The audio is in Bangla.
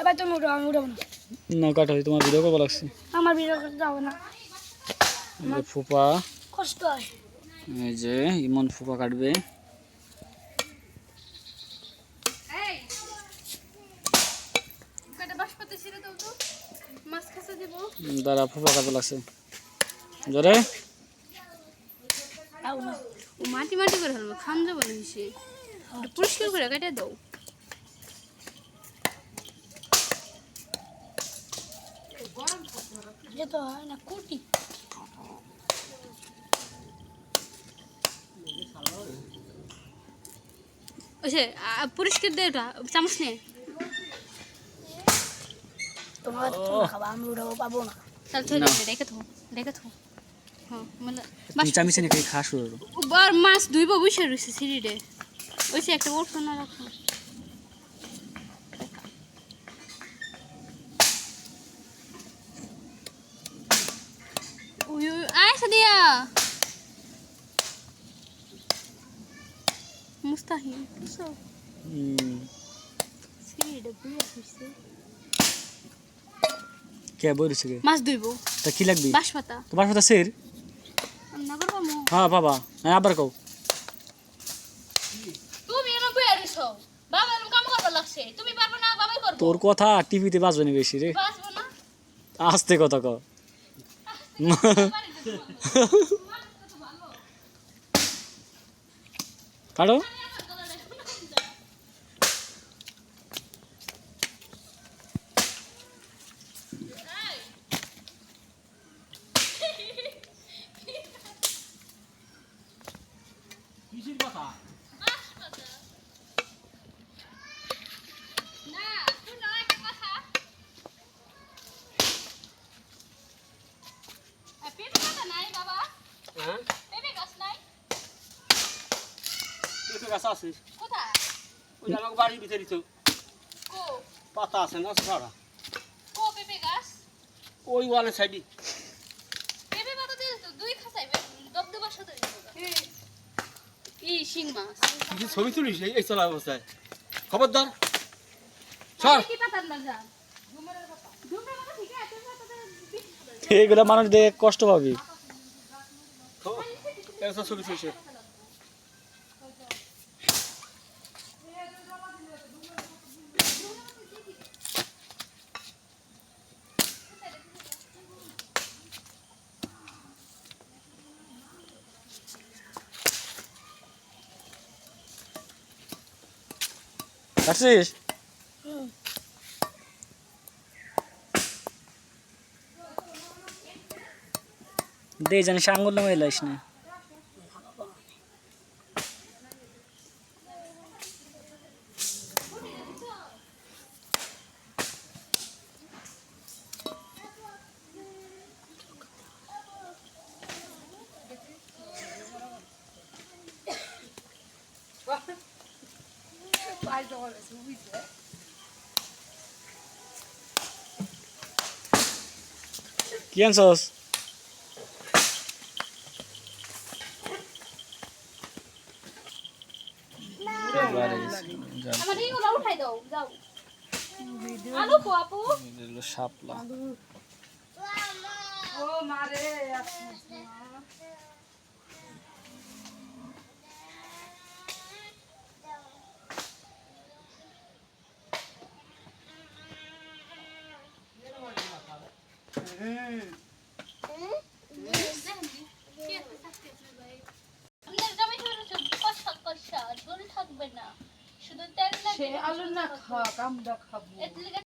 এবার তুমি উঠো আমি উঠাবো না। না কাটা তোমার ভিডিও করব লাগছে? আমার ভিডিও করতে যাব না। এই ফুপা। কষ্ট হয়। এই যে ইমন ফুপা কাটবে। দাঁড়া ফুপা কাটবে লাগছে। জোরে। যাব না ও মাটি মাটি করে ফেলব খান যাব না পরিষ্কার করে কেটে দাও। যেতে হয় না কুটি ওই সে আ, পরিষ্কার দে ওটা চামচ নে তোমার খাবা আমি উঠাবো পাবো না তাহলে থই রেখে থো রেখে থো হ্যাঁ মানে চামিছে নাকি খাস বার মাছ ধুইব বসে রয়েছে সিঁড়িতে ওই সে একটা ওঠো না রাখো ওই ওই আয় সাদিয়া। মুস্তাহিল বুঝছ? সিঁড়িতে বসে রয়েছে কে বলিস কে? মাছ ধুইব। তা কি লাগবি? বাঁশ পাতা তোমার সের না করব মো। হ্যাঁ বাবা। হ্যাঁ আবার কও। তুমি এরকম বইয়া রইছো বাবা এরকম কাম করবার লাগছে। তুমি পারবে না বাবাই করব তোর কথা টিভিতে বাজবে না বেশি রে। না? আস্তে কথা কও। কাটো। না শুনো একটা কথা আ, পেঁপে গাছ নাই বাবা হ্যাঁ পেঁপে গাছ নাই গাছ আছে। ওই আমাকে বাড়ির ভিতরে তো। কো? পাতা আছে না সারা। ওই ওয়ালের সাইডে ছবি তুলিস এই- চলা অবস্থায়। খবরদার। সর। এইগুলা মানুষ দেখে কষ্ট পাবি। সব ছবি তুলিস কাটছিস দে জানিস আঙুল নামাই লাইস না। কি আনছস আমার এইগুলো উঠাই দাও যাও আলু কো আপু শাপলা আপনার জামাই সে লাগবে আলু না খা কামড়া খাব।